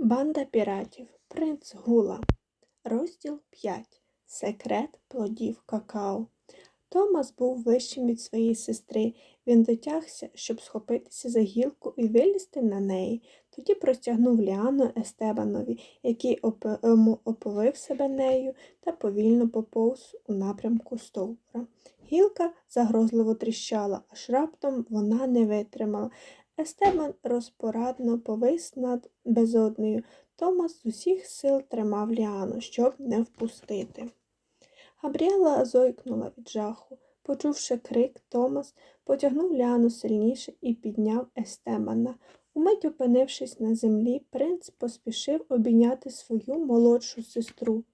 Банда піратів. Принц Гула. Розділ 5. Секрет плодів какао. Томас був вищим від своєї сестри. Він дотягся, щоб схопитися за гілку і вилізти на неї. Тоді простягнув ліану Естебанові, який ем, оповив себе нею та повільно поповз у напрямку стовбура. Гілка загрозливо тріщала, аж раптом вона не витримала. Естебан розпорадно повис над безоднею. Томас з усіх сил тримав ліану, щоб не впустити. Габріела зойкнула від жаху. Почувши крик, Томас потягнув ліану сильніше і підняв Естебана. Умить опинившись на землі, принц поспішив обійняти свою молодшу сестру.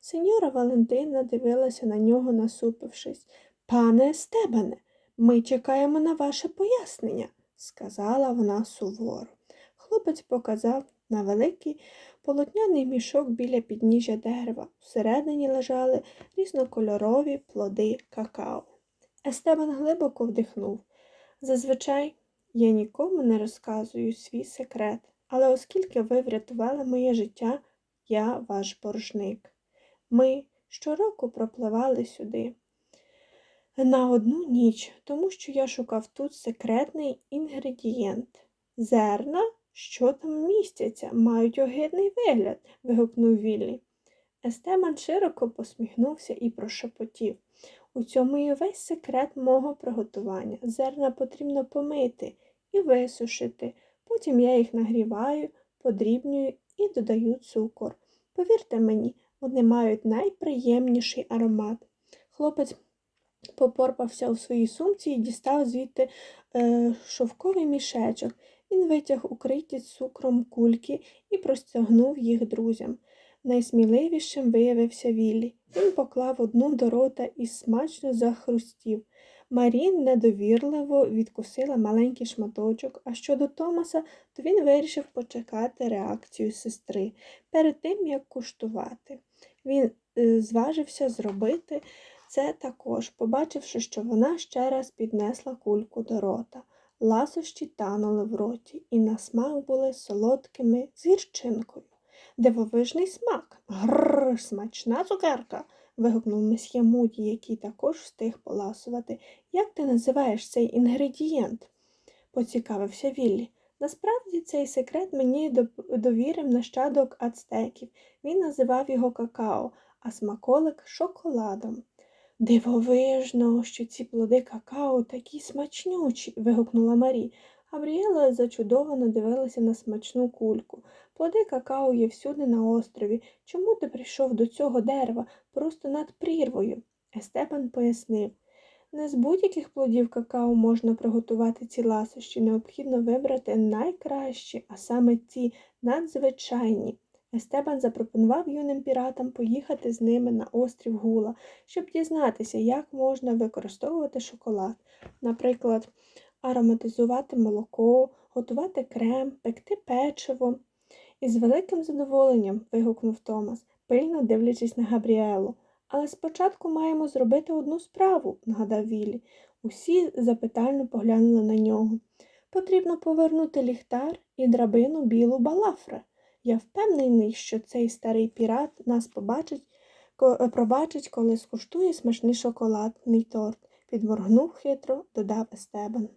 Сеньора Валентина дивилася на нього, насупившись. Пане Естебане, ми чекаємо на ваше пояснення, сказала вона суворо. Хлопець показав на великий полотняний мішок біля підніжжя дерева. Всередині лежали різнокольорові плоди какао. Естебан глибоко вдихнув. Зазвичай я нікому не розказую свій секрет, але оскільки ви врятували моє життя, я ваш боржник. Ми щороку пропливали сюди на одну ніч, тому що я шукав тут секретний інгредієнт. Зерна, що там містяться, мають огидний вигляд, вигукнув Віллі. Естеман широко посміхнувся і прошепотів. У цьому і весь секрет мого приготування. Зерна потрібно помити і висушити. Потім я їх нагріваю, подрібнюю і додаю цукор. Повірте мені, вони мають найприємніший аромат. Хлопець попорпався у своїй сумці і дістав звідти е, шовковий мішечок. Він витяг укриті цукром кульки і простягнув їх друзям. Найсміливішим виявився Віллі. Він поклав одну до рота і смачно захрустів. Марін недовірливо відкусила маленький шматочок, а щодо Томаса, то він вирішив почекати реакцію сестри перед тим, як куштувати. Він е, зважився зробити це також, побачивши, що вона ще раз піднесла кульку до рота. Ласощі танули в роті і на смак були солодкими з гірчинкою. Дивовижний смак. Гррр, смачна цукерка. вигукнув месьє Муді, який також встиг поласувати. Як ти називаєш цей інгредієнт? поцікавився Віллі. Насправді цей секрет мені довірив нащадок ацтеків. Він називав його какао, а смаколик шоколадом. Дивовижно, що ці плоди какао такі смачнючі. вигукнула Марі. Габріела зачудовано дивилася на смачну кульку. Плоди какао є всюди на острові. Чому ти прийшов до цього дерева просто над прірвою? Естепан пояснив. Не з будь-яких плодів какао можна приготувати ці ласощі. Необхідно вибрати найкращі, а саме ці надзвичайні. Естебан запропонував юним піратам поїхати з ними на острів Гула, щоб дізнатися, як можна використовувати шоколад, наприклад, ароматизувати молоко, готувати крем, пекти печиво. Із великим задоволенням вигукнув Томас, пильно дивлячись на Габріелу. Але спочатку маємо зробити одну справу, нагадав Віллі. Усі запитально поглянули на нього. Потрібно повернути ліхтар і драбину білу балафра. Я впевнений, що цей старий пірат нас побачить, ко- пробачить, коли скуштує смачний шоколадний торт, підморгнув хитро, додав Естебан.